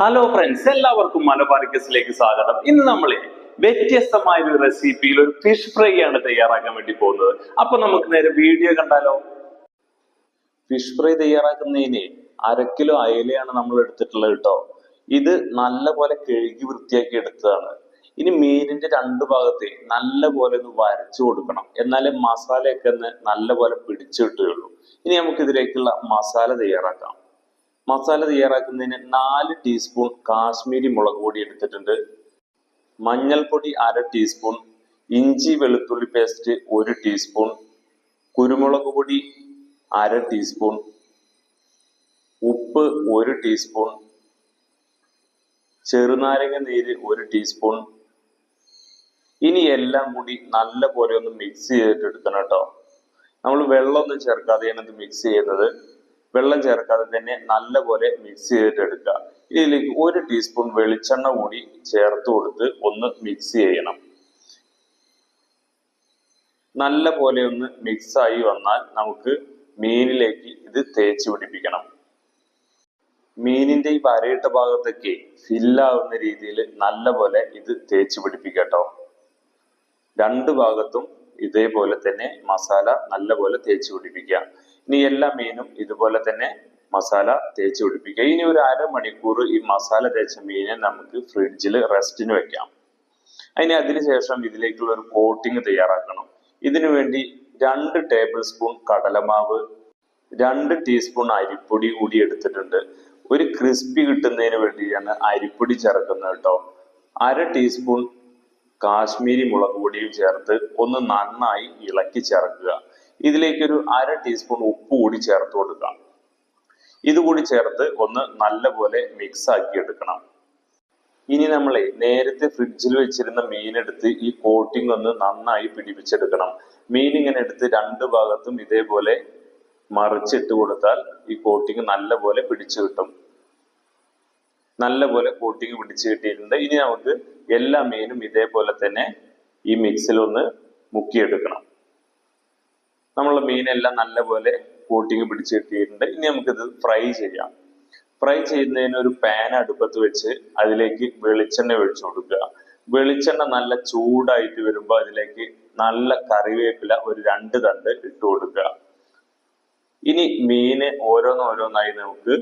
Hello friends എല്ലാവർക്കും മലബാറിക്കസിലേക്ക് സ്വാഗതം. ഇന്ന് നമ്മൾ വ്യത്യസ്തമായ ഒരു റെസിപ്പിയിൽ ഒരു ഫിഷ് ഫ്രൈ ആണ് തയ്യാറാക്കാൻ വേണ്ടി പോകുന്നത്. അപ്പൊ നമുക്ക് നേരെ വീഡിയോ കണ്ടാലോ? ഫിഷ് ഫ്രൈ തയ്യാറാക്കുന്നതിന് അര കിലോ അയലയാണ് നമ്മൾ എടുത്തിട്ടുള്ളത് കേട്ടോ. ഇത് നല്ല പോലെ കഴുകി വൃത്തിയാക്കി എടുത്തതാണ്. ഇനി മീനിന്റെ രണ്ട് ഭാഗത്തെ നല്ല പോലെ ഒന്ന് വരച്ചു കൊടുക്കണം. എന്നാലേ മസാലയൊക്കെ ഒന്ന് നല്ല പോലെ പിടിച്ചു കിട്ടുകയുള്ളൂ ഇനി നമുക്ക് ഇതിലേക്കുള്ള മസാല തയ്യാറാക്കാം. മസാല തയ്യാറാക്കുന്നതിന് നാല് ടീസ്പൂൺ കാശ്മീരി മുളക് പൊടി എടുത്തിട്ടുണ്ട്. മഞ്ഞൾപ്പൊടി അര ടീസ്പൂൺ ഇഞ്ചി വെളുത്തുള്ളി പേസ്റ്റ് ഒരു ടീസ്പൂൺ കുരുമുളക് പൊടി അര ടീസ്പൂൺ ഉപ്പ് ഒരു ടീസ്പൂൺ ചെറുനാരങ്ങ നീര് ഒരു ടീസ്പൂൺ ഇനി എല്ലാം കൂടി നല്ല പോലെ ഒന്ന് മിക്സ് ചെയ്തിട്ട് എടുക്കണം കേട്ടോ. നമ്മൾ വെള്ളമൊന്നും ചേർക്കാതെയാണ് ഇത് മിക്സ് ചെയ്യുന്നത്. വെള്ളം ചേർക്കാതെ തന്നെ നല്ലപോലെ മിക്സ് ചെയ്തിട്ട് എടുക്കുക ഇതിലേക്ക് ഒരു ടീസ്പൂൺ വെളിച്ചെണ്ണ കൂടി ചേർത്ത് കൊടുത്ത് ഒന്ന് മിക്സ് ചെയ്യണം. നല്ല പോലെ ഒന്ന് മിക്സ് ആയി വന്നാൽ നമുക്ക് മീനിലേക്ക് ഇത് തേച്ച് പിടിപ്പിക്കണം. മീനിന്റെ ഈ വരയിട്ട ഭാഗത്തൊക്കെ ഫില്ലാവുന്ന രീതിയിൽ നല്ലപോലെ ഇത് തേച്ച് പിടിപ്പിക്കട്ടോ. രണ്ട് ഭാഗത്തും ഇതേപോലെ തന്നെ മസാല നല്ലപോലെ തേച്ച് പിടിപ്പിക്കുക. ഇനി എല്ലാ മീനും ഇതുപോലെ തന്നെ മസാല തേച്ച് പിടിപ്പിക്കുക. ഇനി ഒരു അരമണിക്കൂർ ഈ മസാല തേച്ച മീനെ നമുക്ക് ഫ്രിഡ്ജിൽ റെസ്റ്റിന് വെക്കാം. അതിന് അതിനുശേഷം ഇതിലേക്കുള്ള ഒരു കോട്ടിങ് തയ്യാറാക്കണം. ഇതിനു വേണ്ടി രണ്ട് ടേബിൾ സ്പൂൺ കടലമാവ് രണ്ട് ടീസ്പൂൺ അരിപ്പൊടി കൂടി എടുത്തിട്ടുണ്ട്. ഒരു ക്രിസ്പി കിട്ടുന്നതിന് വേണ്ടിയാണ് അരിപ്പൊടി ചേർക്കുന്നത് കേട്ടോ. അര ടീസ്പൂൺ കാശ്മീരി മുളക് പൊടിയും ചേർത്ത് ഒന്ന് നന്നായി ഇളക്കി ചേർക്കുക. ഇതിലേക്കൊരു അര ടീസ്പൂൺ ഉപ്പ് കൂടി ചേർത്ത് കൊടുക്കാം. ഇതുകൂടി ചേർത്ത് ഒന്ന് നല്ലപോലെ മിക്സ് ആക്കി എടുക്കണം. ഇനി നമ്മളെ നേരത്തെ ഫ്രിഡ്ജിൽ വെച്ചിരുന്ന മീൻ എടുത്ത് ഈ കോട്ടിംഗ് ഒന്ന് നന്നായി പിടിപ്പിച്ചെടുക്കണം. മീൻ ഇങ്ങനെ എടുത്ത് രണ്ട് ഭാഗത്തും ഇതേപോലെ മറിച്ചിട്ട് കൊടുത്താൽ ഈ കോട്ടിംഗ് നല്ലപോലെ പിടിച്ചു കിട്ടും. നല്ലപോലെ കോട്ടിംഗ് പിടിച്ചു കിട്ടിയിട്ടുണ്ട്. ഇനി നമുക്ക് എല്ലാ മീനും ഇതേപോലെ തന്നെ ഈ മിക്സിൽ ഒന്ന് മുക്കിയെടുക്കണം. നമ്മളെ മീനെല്ലാം നല്ലപോലെ കോട്ടിങ് പിടിച്ച് കിട്ടിയിട്ടുണ്ട്. ഇനി നമുക്കിത് ഫ്രൈ ചെയ്യാം. ഫ്രൈ ചെയ്യുന്നതിന് ഒരു പാൻ അടുപ്പത്ത് വെച്ച് അതിലേക്ക് വെളിച്ചെണ്ണ ഒഴിച്ചു കൊടുക്കുക. വെളിച്ചെണ്ണ നല്ല ചൂടായിട്ട് വരുമ്പോൾ അതിലേക്ക് നല്ല കറിവേപ്പില ഒരു രണ്ട് തണ്ട് ഇട്ട് കൊടുക്കുക. ഇനി മീന് ഓരോന്നോരോന്നായി നമുക്ക്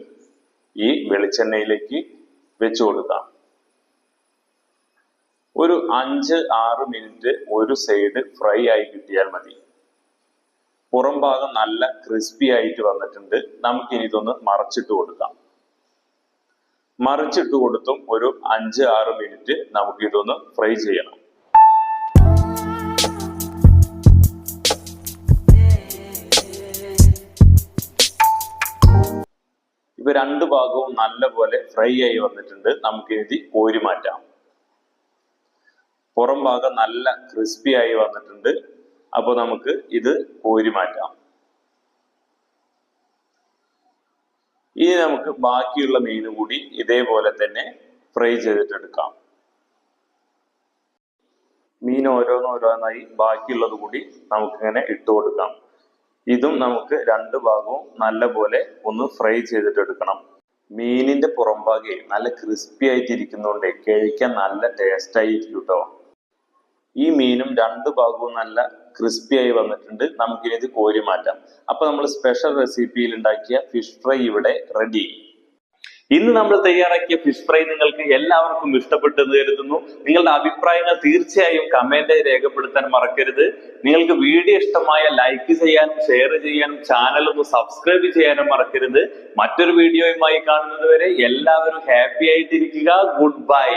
ഈ വെളിച്ചെണ്ണയിലേക്ക് വെച്ചു കൊടുക്കാം. ഒരു അഞ്ച് ആറ് മിനിറ്റ് ഒരു സൈഡ് ഫ്രൈ ആയി കിട്ടിയാൽ മതി. പുറം ഭാഗം നല്ല ക്രിസ്പി ആയിട്ട് വന്നിട്ടുണ്ട്. നമുക്കിനി ഇതൊന്ന് മറച്ചിട്ട് കൊടുക്കാം. മറിച്ചിട്ട് കൊടുത്തും ഒരു അഞ്ച് ആറ് മിനിറ്റ് നമുക്ക് ഇതൊന്ന് ഫ്രൈ ചെയ്യണം. ഇവ രണ്ട് ഭാഗവും നല്ലപോലെ ഫ്രൈ ആയി വന്നിട്ടുണ്ട്. നമുക്ക് ഇത് കോരി മാറ്റാം. പുറം ഭാഗം നല്ല ക്രിസ്പി ആയി വന്നിട്ടുണ്ട്. അപ്പൊ നമുക്ക് ഇത് കോരി മാറ്റാം. ഇനി നമുക്ക് ബാക്കിയുള്ള മീൻ കൂടി ഇതേപോലെ തന്നെ ഫ്രൈ ചെയ്തിട്ടെടുക്കാം. മീൻ ഓരോന്നോരോന്നായി ബാക്കിയുള്ളത് കൂടി നമുക്കിങ്ങനെ ഇട്ട് കൊടുക്കാം. ഇതും നമുക്ക് രണ്ട് ഭാഗവും നല്ലപോലെ ഒന്ന് ഫ്രൈ ചെയ്തിട്ടെടുക്കണം. മീനിന്റെ പുറംഭാഗെ നല്ല ക്രിസ്പി ആയിട്ടിരിക്കുന്നതുകൊണ്ട് കഴിക്കാൻ നല്ല ടേസ്റ്റ് ആയിരിക്കും കേട്ടോ ഈ മീനും രണ്ട് ഭാഗവും നല്ല ക്രിസ്പി ആയി വന്നിട്ടുണ്ട് നമുക്കിനി ഇത് കോരി മാറ്റാം. അപ്പൊ നമ്മൾ സ്പെഷ്യൽ റെസിപ്പിയിൽ ഉണ്ടാക്കിയ ഫിഷ് ഫ്രൈ ഇവിടെ റെഡി ഇന്ന് നമ്മൾ തയ്യാറാക്കിയ ഫിഷ് ഫ്രൈ നിങ്ങൾക്ക് എല്ലാവർക്കും ഇഷ്ടപ്പെട്ടെന്ന് കരുതുന്നു. നിങ്ങളുടെ അഭിപ്രായങ്ങൾ തീർച്ചയായും കമന്റ് രേഖപ്പെടുത്താൻ മറക്കരുത്. നിങ്ങൾക്ക് വീഡിയോ ഇഷ്ടമായ ലൈക്ക് ചെയ്യാനും ഷെയർ ചെയ്യാനും ചാനൽ ഒന്ന് സബ്സ്ക്രൈബ് ചെയ്യാനും മറക്കരുത്. മറ്റൊരു വീഡിയോയുമായി കാണുന്നത് വരെ എല്ലാവരും ഹാപ്പി ആയിട്ടിരിക്കുക. Good bye